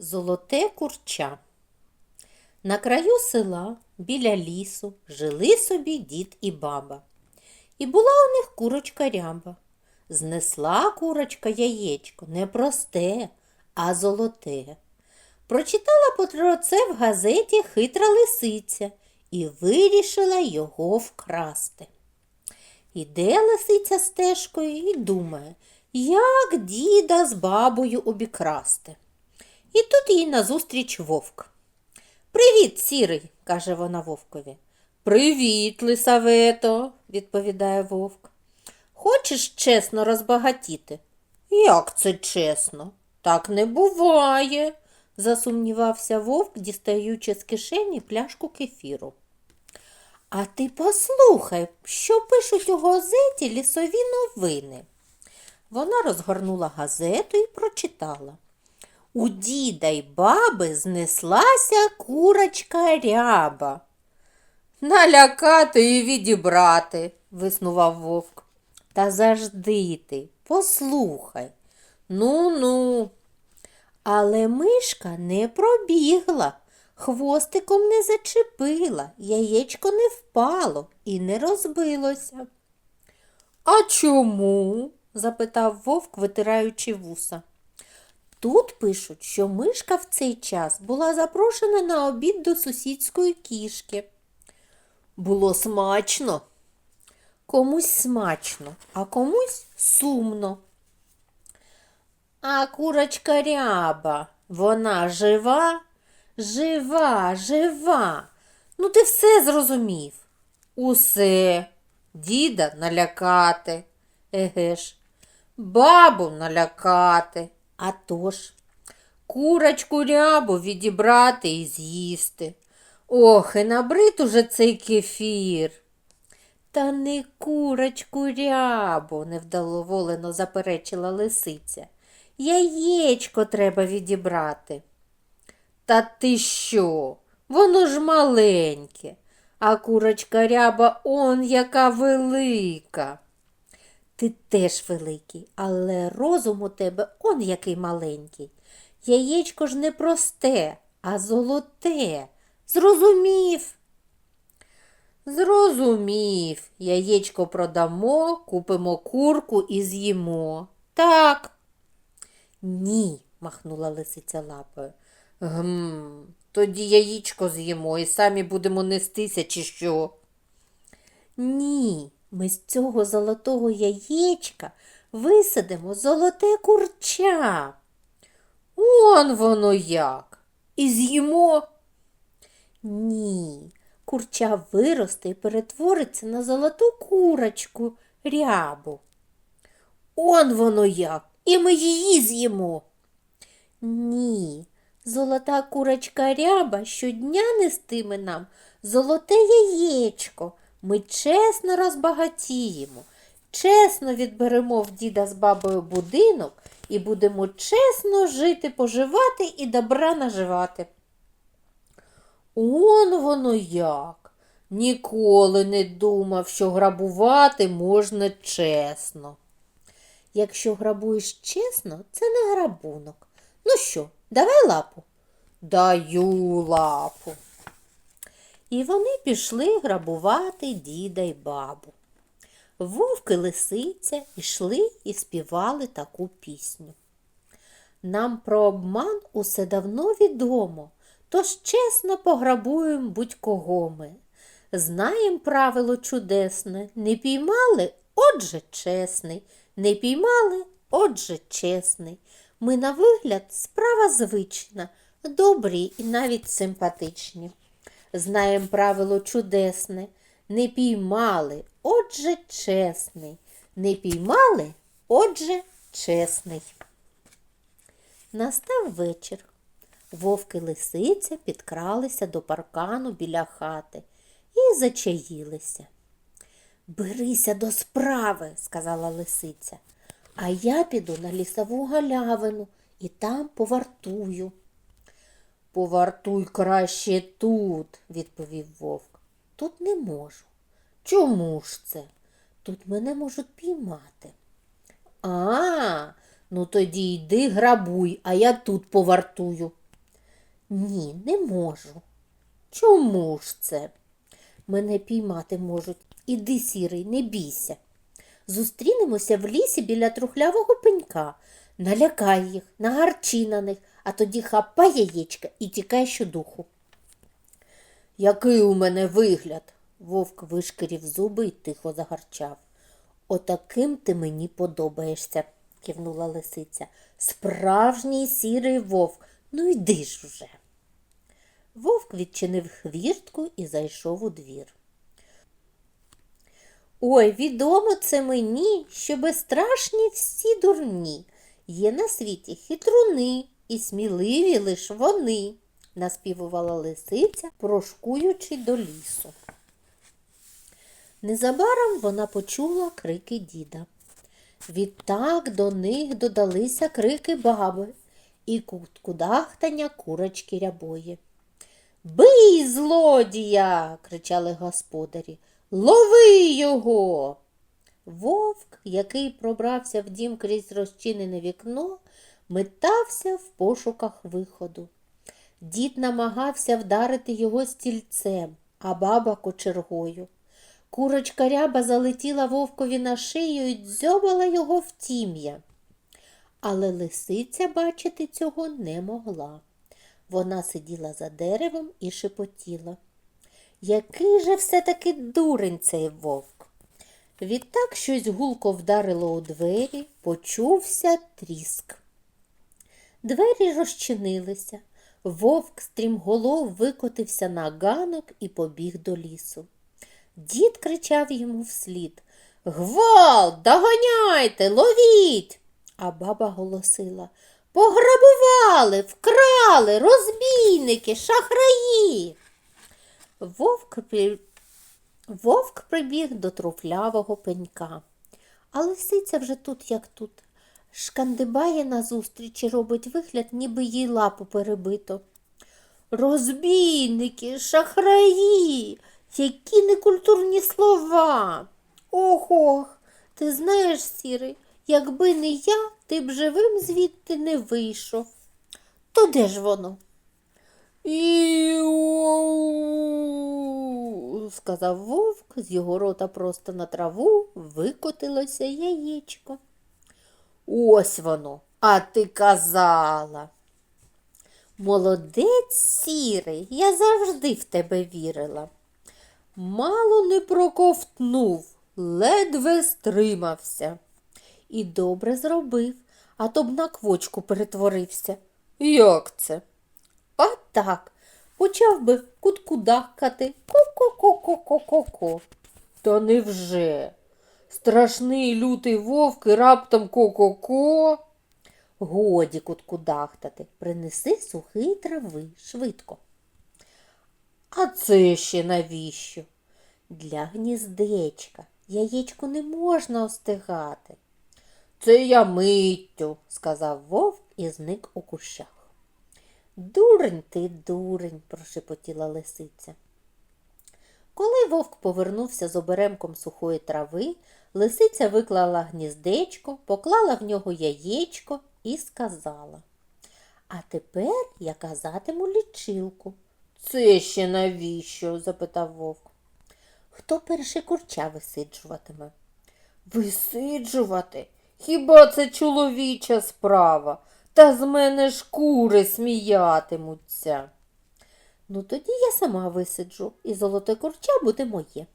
Золоте курча. На краю села, біля лісу, жили собі дід і баба. І була у них курочка ряба. Знесла курочка яєчко не просте, а золоте. Прочитала про це в газеті хитра лисиця і вирішила його вкрасти. Іде лисиця стежкою і думає, як діда з бабою обікрасти. І тут їй назустріч вовк. Привіт, сірий, каже вона вовкові. Привіт, лисавето, відповідає вовк. Хочеш чесно розбагатіти? Як це чесно? Так не буває, засумнівався вовк, дістаючи з кишені пляшку кефіру. А ти послухай, що пишуть у газеті лісові новини. Вона розгорнула газету і прочитала. У діда й баби знеслася курочка ряба. Налякати і відібрати, виснував вовк. Та завжди ти, послухай. Ну ну. Але мишка не пробігла, хвостиком не зачепила, яєчко не впало і не розбилося. А чому? запитав вовк, витираючи вуса. Тут пишуть, що мишка в цей час була запрошена на обід до сусідської кішки. Було смачно. Комусь смачно, а комусь сумно. А курочка ряба, вона жива, жива, жива. Ну, ти все зрозумів. Усе. Діда налякати. Еге ж, бабу налякати. А тож, курочку рябу відібрати і з'їсти. Ох, і набрид уже цей кефір. Та не курочку рябу, невдоволено заперечила лисиця. Яєчко треба відібрати. Та ти що? Воно ж маленьке, а курочка ряба он яка велика. Ти теж великий, але розум у тебе он який маленький. Яєчко ж не просте, а золоте. Зрозумів. Зрозумів. Яєчко продамо, купимо курку і з'їмо. Так. Ні, махнула лисиця лапою. Гм, тоді яєчко з'їмо і самі будемо нестися, чи що? Ні, ми з цього золотого яєчка висадимо золоте курча. Он воно як. І з'їмо. Ні, курча виросте і перетвориться на золоту курочку рябу. Он воно як, і ми її з'їмо. Ні, золота курочка ряба щодня нестиме нам золоте яєчко. Ми чесно розбагатіємо, чесно відберемо в діда з бабою будинок і будемо чесно жити, поживати і добра наживати. Он воно як. Ніколи не думав, що грабувати можна чесно. Якщо грабуєш чесно, це не грабунок. Ну що, давай лапу? Даю лапу. І вони пішли грабувати діда й бабу. Вовк і лисиця йшли і співали таку пісню. Нам про обман усе давно відомо, тож чесно пограбуємо будь-кого ми. Знаєм правило чудесне, не піймали, отже чесний, не піймали, отже чесний. Ми на вигляд справа звична, добрі і навіть симпатичні. Знаєм правило чудесне, не піймали, отже чесний, не піймали, отже чесний. Настав вечір. Вовк і лисиця підкралися до паркану біля хати і зачаїлися. Берися до справи, сказала лисиця, а я піду на лісову галявину і там повартую. Повартуй краще тут, відповів вовк. Тут не можу. Чому ж це? Тут мене можуть піймати. А, ну тоді йди грабуй, а я тут повартую. Ні, не можу. Чому ж це? Мене піймати можуть. Іди, сірий, не бійся. Зустрінемося в лісі біля трухлявого пенька. Налякай їх, нагарчи на них, а тоді хапай яєчка і тікай щодуху. Який у мене вигляд? Вовк вишкірів зуби й тихо загарчав. Отаким ти мені подобаєшся, кивнула лисиця. Справжній сірий вовк. Ну йди ж вже. Вовк відчинив хвіртку і зайшов у двір. Ой, відомо це мені, що безстрашні всі дурні. Є на світі хитруни і сміливі лиш вони, наспівувала лисиця, прошкуючи до лісу. Незабаром вона почула крики діда. Відтак до них додалися крики баби і кудахтання курочки рябої. Бий злодія. кричали господарі. Лови його. Вовк, який пробрався в дім крізь розчинене вікно, метався в пошуках виходу. Дід намагався вдарити його стільцем, а баба кочергою. Курочка ряба залетіла вовкові на шию і дзьобала його в тім'я. Але лисиця бачити цього не могла. Вона сиділа за деревом і шепотіла. Який же все-таки дурень цей вовк. Відтак щось гулко вдарило у двері, почувся тріск. Двері розчинилися. Вовк стрімголов викотився на ганок і побіг до лісу. Дід кричав йому вслід Гвалт, доганяйте, ловіть. А баба голосила Пограбували, вкрали, розбійники, шахраї. Вовк, при... Вовк прибіг до труфлявого пенька. А лисиця вже тут, як тут. Шкандибає назустріч і робить вигляд, ніби їй лапу перебито. Розбійники, шахраї, які некультурні слова. Ох ох, ти знаєш, сірий, якби не я, ти б живим звідти не вийшов. То де ж воно? Іу, сказав вовк, з його рота просто на траву викотилося яєчко. Ось воно, а ти казала. Молодець сірий, я завжди в тебе вірила. Мало не проковтнув, ледве стримався. І добре зробив, а то б на квочку перетворився. Як це? А так, почав би куткудакати ко-ко-ко-ко-ко-ко. Та невже? Страшний лютий вовк і раптом ко-ко-ко. Годі куткудахтати, принеси сухий трави швидко. А це ще навіщо? Для гніздечка. Яєчко не можна остигати. Це я миттю, сказав вовк і зник у кущах. Дурень ти, дурень, прошепотіла лисиця. Коли вовк повернувся з оберемком сухої трави, лисиця виклала гніздечко, поклала в нього яєчко і сказала. А тепер я казатиму лічилку. Це ще навіщо? запитав вовк. Хто перший курча висиджуватиме? Висиджувати? Хіба це чоловіча справа? Та з мене шкури сміятимуться. Ну, тоді я сама висиджу, і золоте курча буде моє.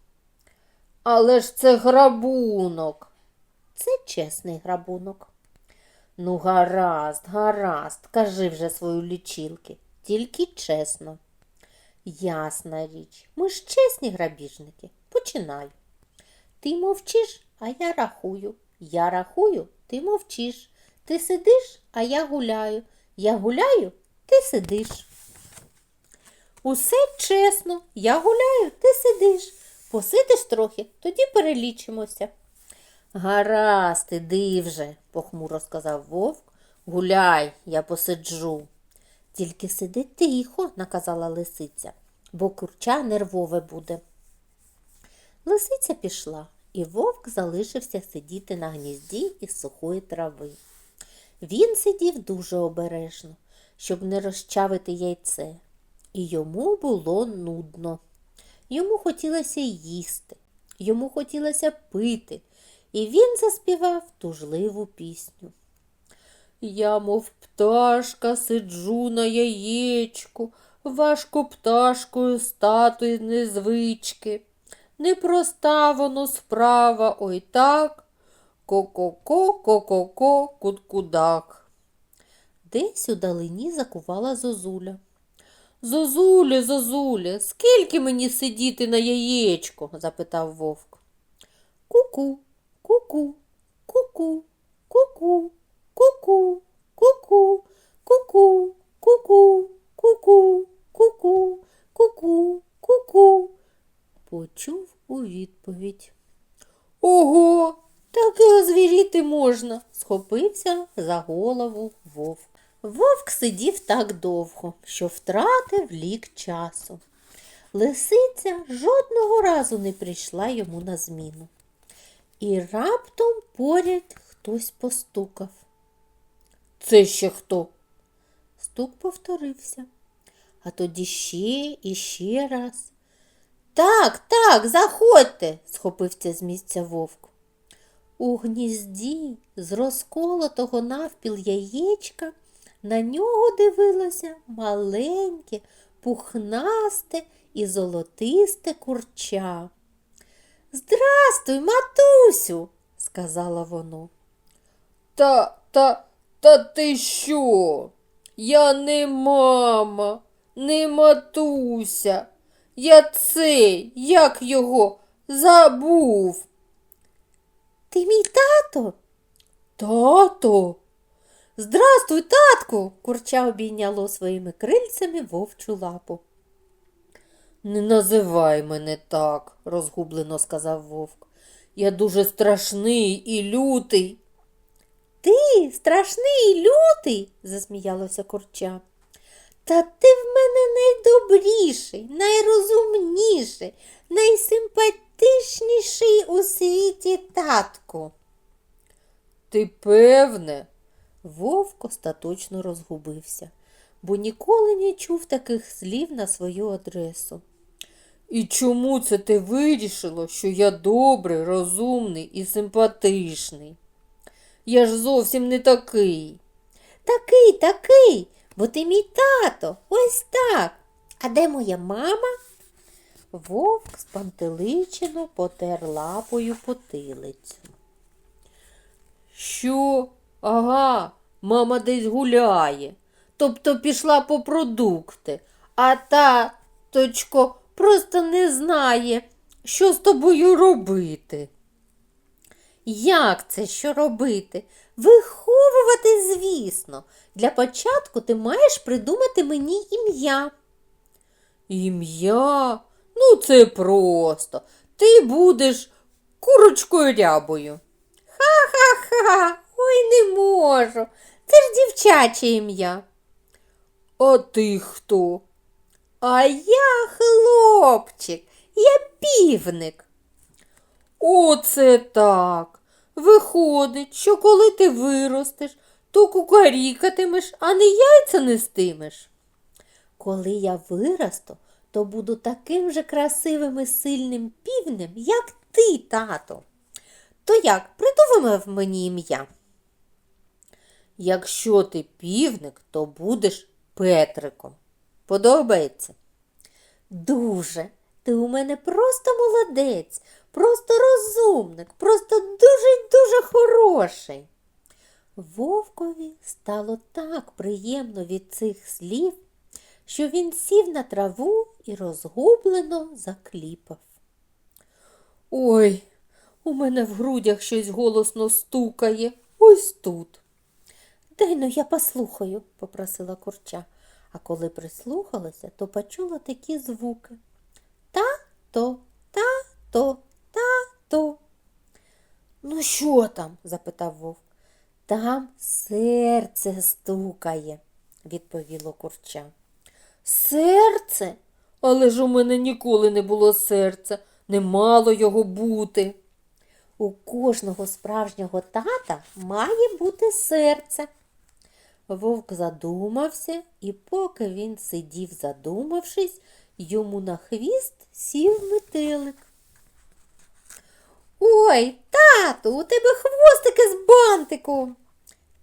Але ж це грабунок. Це чесний грабунок. Ну, гаразд, гаразд, кажи вже свою лічилки, тільки чесно. Ясна річ, ми ж чесні грабіжники. Починай. Ти мовчиш, а я рахую. Я рахую, ти мовчиш. Ти сидиш, а я гуляю. Я гуляю, ти сидиш. Усе чесно, я гуляю, ти сидиш. Посидиш трохи, тоді перелічимося. Гаразд, іди вже, похмуро сказав вовк. Гуляй, я посиджу. Тільки сиди тихо, наказала лисиця, бо курча нервове буде. Лисиця пішла, і вовк залишився сидіти на гнізді із сухої трави. Він сидів дуже обережно. щоб не розчавити яйце. І йому було нудно. Йому хотілося їсти, йому хотілося пити, і він заспівав тужливу пісню. Я, мов пташка, сиджу на яєчку, важко пташкою стати незвички. Непроста воно справа, ой так. Ко-ко-ко, ко-ко-ко, куткудак. Десь у далині закувала зозуля. Зозуле, зозуле, скільки мені сидіти на яєчку? запитав вовк. Ку-ку, ку-ку, ку-ку, ку-ку, ку-ку, ку-ку, ку-ку, ку-ку, ку-ку, ку-ку, ку-ку, ку-ку. Почув у відповідь. Ого, таке озвіріти можна, схопився за голову вовк. Вовк сидів так довго, що втратив лік часу. Лисиця жодного разу не прийшла йому на зміну. І раптом поряд хтось постукав. Це ще хто? Стук повторився, а тоді ще і ще раз. Так, так, заходьте, схопився з місця вовк. У гнізді з розколотого навпіл яєчка на нього дивилося маленьке, пухнасте і золотисте курча. Здрастуй, матусю, сказала воно. Та, та, та ти що? Я не мама, не матуся. Я цей, як його, забув. Ти мій тато? Тато. Здрастуй, татку, курча обійняло своїми крильцями вовчу лапу. Не називай мене так, розгублено сказав вовк. Я дуже страшний і лютий. Ти страшний і лютий, засміялося курча. Та ти в мене найдобріший, найрозумніший, найсимпатичніший у світі татку. Ти певне? Вовк остаточно розгубився, бо ніколи не чув таких слів на свою адресу. І чому це ти вирішило, що я добрий, розумний і симпатичний? Я ж зовсім не такий. Такий, такий, бо ти мій тато, ось так. А де моя мама? Вовк спантеличено потер лапою потилицю. Що? Ага, мама десь гуляє, тобто пішла по продукти, а таточко просто не знає, що з тобою робити. Як це що робити? Виховувати, звісно. Для початку ти маєш придумати мені ім'я. Ім'я? Ну, це просто. Ти будеш курочкою рябою. Ха-ха-ха, ой не можу. Це ж дівчаче ім'я. А ти хто? А я хлопчик, я півник. Оце так. Виходить, що коли ти виростеш, то кукарікатимеш, а не яйця нестимеш. Коли я виросту, то буду таким же красивим і сильним півнем, як ти, тато. То як, придумав мені ім'я? Якщо ти півник, то будеш Петриком. Подобається? Дуже. Ти у мене просто молодець, просто розумник, просто дуже-дуже хороший. Вовкові стало так приємно від цих слів, що він сів на траву і розгублено закліпав. Ой, у мене в грудях щось голосно стукає, ось тут. Дай я послухаю, попросила курча, а коли прислухалася, то почула такі звуки. Та-то, та-то, та-то. Ну, що там? запитав вовк. Там серце стукає, відповіло курча. Серце? Але ж у мене ніколи не було серця, не мало його бути. У кожного справжнього тата має бути серце. Вовк задумався, і поки він сидів, задумавшись, йому на хвіст сів метелик. Ой, тату, у тебе хвостики з бантиком.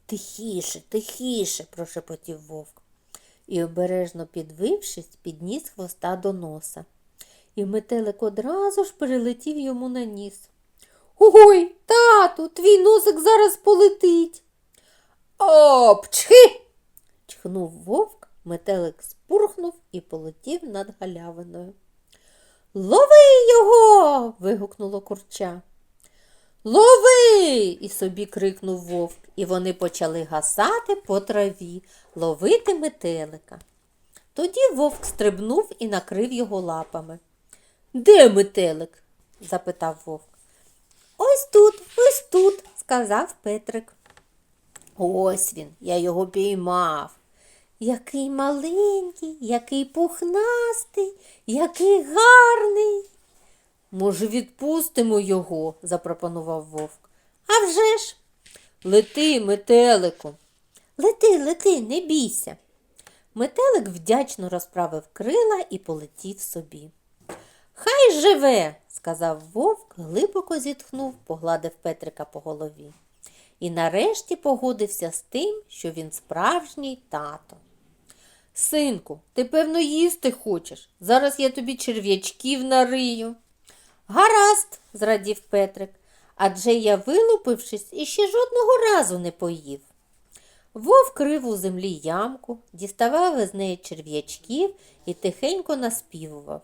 Тихіше, тихіше, прошепотів вовк. І обережно підвившись, підніс хвоста до носа. І метелик одразу ж перелетів йому на ніс. Ой, тату, твій носик зараз полетить. Опчхи. чхнув вовк, метелик спурхнув і полетів над галявиною. Лови його. вигукнуло курча. Лови. і собі крикнув вовк, і вони почали гасати по траві, ловити метелика. Тоді вовк стрибнув і накрив його лапами. Де метелик? запитав вовк. Ось тут, ось тут, сказав Петрик. Ось він, я його піймав. Який маленький, який пухнастий, який гарний. Може, відпустимо його, запропонував вовк. «А вже ж!» Лети, метелику. Лети, лети, не бійся. Метелик вдячно розправив крила і полетів собі. Хай живе, сказав вовк, глибоко зітхнув, погладив Петрика по голові. І нарешті погодився з тим, що він справжній тато. Синку, ти, певно, їсти хочеш. Зараз я тобі черв'ячків нарию. Гаразд, зрадів Петрик, адже я, вилупившись, іще жодного разу не поїв. Вовк рив у землі ямку, діставав із неї черв'ячків і тихенько наспівував.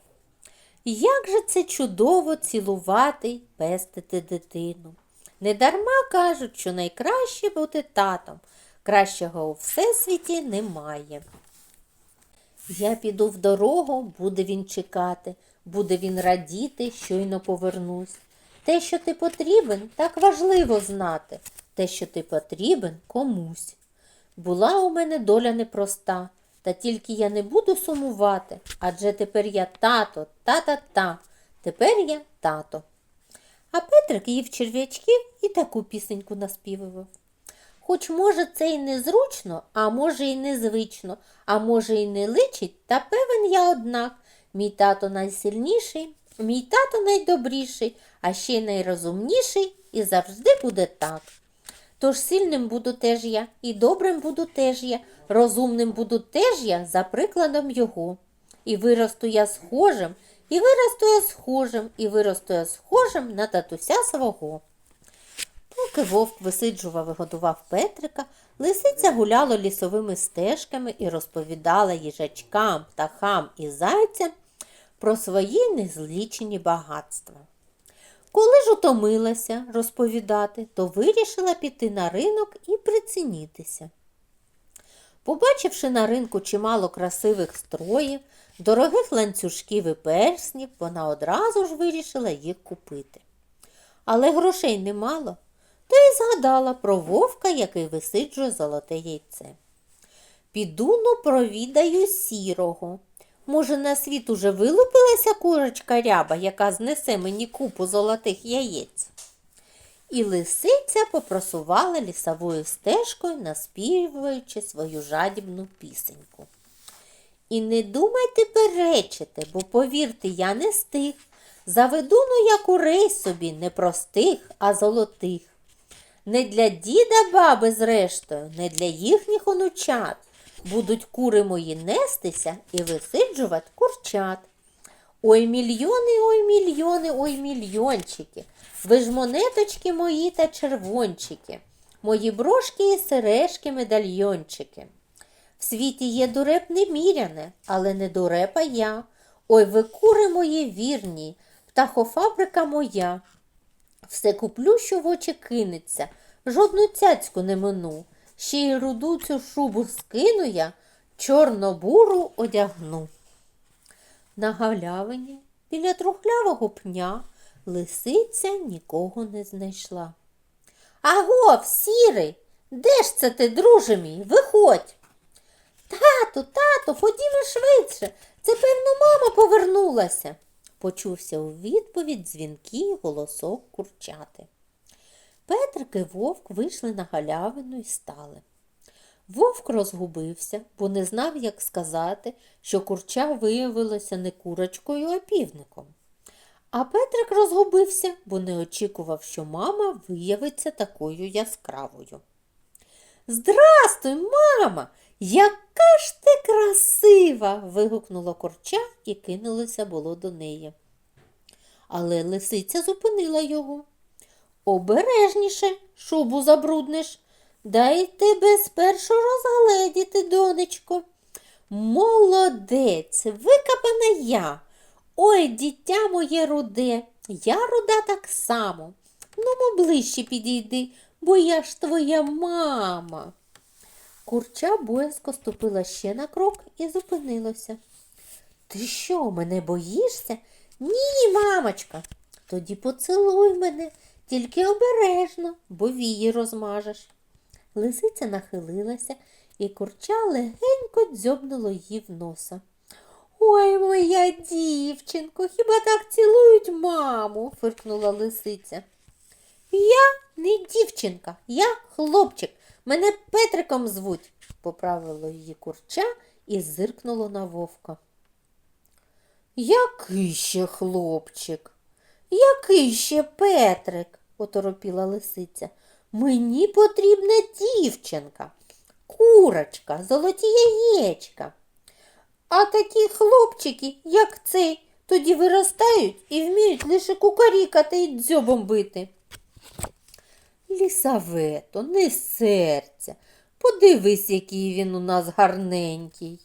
Як же це чудово цілувати пестити дитину. Недарма кажуть, що найкраще бути татом, кращого у всесвіті немає. Я піду в дорогу, буде він чекати, буде він радіти, щойно повернусь. Те, що ти потрібен, так важливо знати, те, що ти потрібен комусь. Була у мене доля непроста, та тільки я не буду сумувати, адже тепер я тато, та-та-та, тепер я тато. А Петрик їв черв'ячків і таку пісеньку наспівував. Хоч, може, це й незручно, а може, й незвично, а може, й не личить, та певен я однак. Мій тато найсильніший, мій тато найдобріший, а ще найрозумніший і завжди буде так. Тож сильним буду теж я, і добрим буду теж я, розумним буду теж я за прикладом його. І виросту я схожим, і виросту я схожим, і виросту я схожим на татуся свого. Поки вовк висиджував і годував Петрика, лисиця гуляла лісовими стежками і розповідала їжачкам, птахам і зайцям про свої незлічені багатства. Коли ж утомилася розповідати, то вирішила піти на ринок і прицінітися. Побачивши на ринку чимало красивих строїв, дорогих ланцюжків і перснів, вона одразу ж вирішила їх купити. Але грошей немало, то й згадала про вовка, який висиджує золоте яйце. Піду но провідаю сірого. Може, на світ уже вилупилася курочка ряба, яка знесе мені купу золотих яєць. І лисиця попросувала лісовою стежкою, наспівуючи свою жадібну пісеньку. І не думайте перечити, бо, повірте, я не стих. Заведу ну я курей собі не простих, а золотих. Не для діда баби, зрештою, не для їхніх онучат. Будуть кури мої нестися і висиджувати курчат. Ой мільйони, ой мільйони, ой мільйончики. Ви ж монеточки мої та червончики, мої брошки і сережки, медальйончики. В світі є дуреп неміряне, але не дурепа я. Ой, ви кури мої вірні, птахофабрика моя. Все куплю, що в очі кинеться, жодну цяцьку не мину. Ще й руду цю шубу скину я, чорно-буру одягну. На галявині біля трухлявого пня лисиця нікого не знайшла. Аго, сірий, де ж це ти, друже мій? Виходь. Тату, тату, ходімо швидше. Це, певно, мама повернулася, почувся у відповідь дзвінкий голосок курчати. Петрик і вовк вийшли на галявину і стали. Вовк розгубився, бо не знав, як сказати, що курча виявилося не курочкою, а півником. А Петрик розгубився, бо не очікував, що мама виявиться такою яскравою. Здрастуй, мама! Яка ж ти красива! вигукнуло курча і кинулося було до неї. Але лисиця зупинила його. Обережніше, шубу забрудниш. Дай тебе спершу розгледіти, донечко. Молодець, викопана я. Ой, дитя моє руде, я руда так само. Ну, ближче підійди, бо я ж твоя мама. Курча боязко ступила ще на крок і зупинилося. Ти що, мене боїшся? Ні, мамочка. Тоді поцілуй мене, тільки обережно, бо вії розмажеш. Лисиця нахилилася, і курча легенько дзьобнуло її в носа. Ой, моя дівчинко, хіба так цілують маму? фиркнула лисиця. Я не дівчинка, я хлопчик. Мене Петриком звуть, поправило її курча і зиркнуло на вовка. Який ще хлопчик? Який ще Петрик? оторопіла лисиця. Мені потрібна дівчинка, курочка, золоті яєчка. А такі хлопчики, як цей, тоді виростають і вміють лише кукарікати і дзьобом бити. Лісавето, не серця. Подивись, який він у нас гарненький.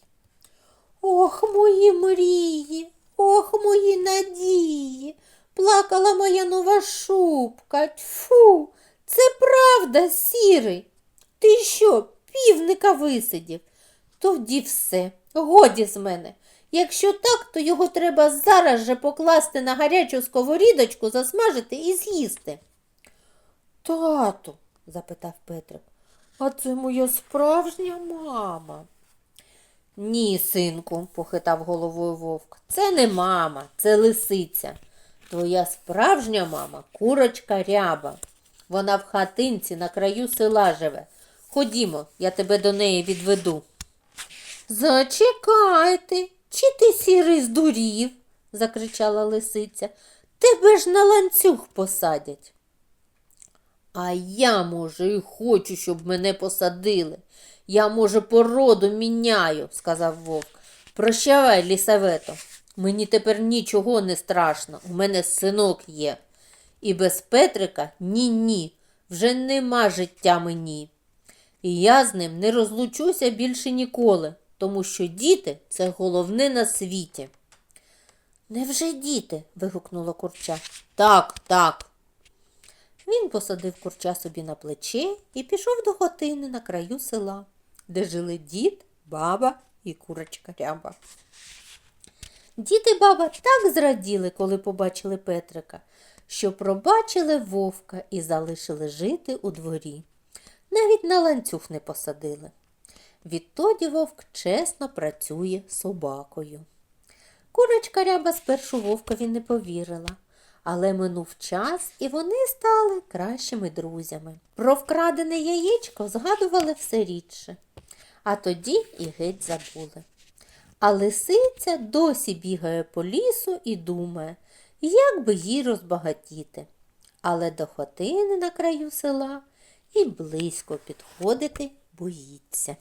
Ох, мої мрії, ох, мої надії. Плакала моя нова шубка. Тьфу, це правда, сірий. Ти що, півника висидів? Тоді все, годі з мене. Якщо так, то його треба зараз же покласти на гарячу сковорідочку, засмажити і з'їсти. Тату, запитав Петрик, а це моя справжня мама. Ні, синку, похитав головою вовк. Це не мама, це лисиця. Твоя справжня мама курочка ряба. Вона в хатинці на краю села живе. Ходімо, я тебе до неї відведу. Зачекайте, чи ти сірий здурів? закричала лисиця. Тебе ж на ланцюг посадять. А я, може, і хочу, щоб мене посадили. Я, може, породу міняю, сказав вовк. Прощавай, лісавето. Мені тепер нічого не страшно. У мене синок є. І без Петрика ні-ні. Вже нема життя мені. І я з ним не розлучуся більше ніколи, тому що діти це головне на світі. Невже діти? вигукнула курча. Так, так. Він посадив курча собі на плече і пішов до хатини на краю села, де жили дід, баба і курочка ряба. Дід і баба так зраділи, коли побачили Петрика, що пробачили вовка і залишили жити у дворі. Навіть на ланцюг не посадили. Відтоді вовк чесно працює собакою. Курочка ряба спершу вовкові не повірила, але минув час, і вони стали кращими друзями. Про вкрадене яєчко згадували все рідше, а тоді і геть забули. А лисиця досі бігає по лісу і думає, як би їй розбагатіти. Але до хатини на краю села і близько підходити боїться.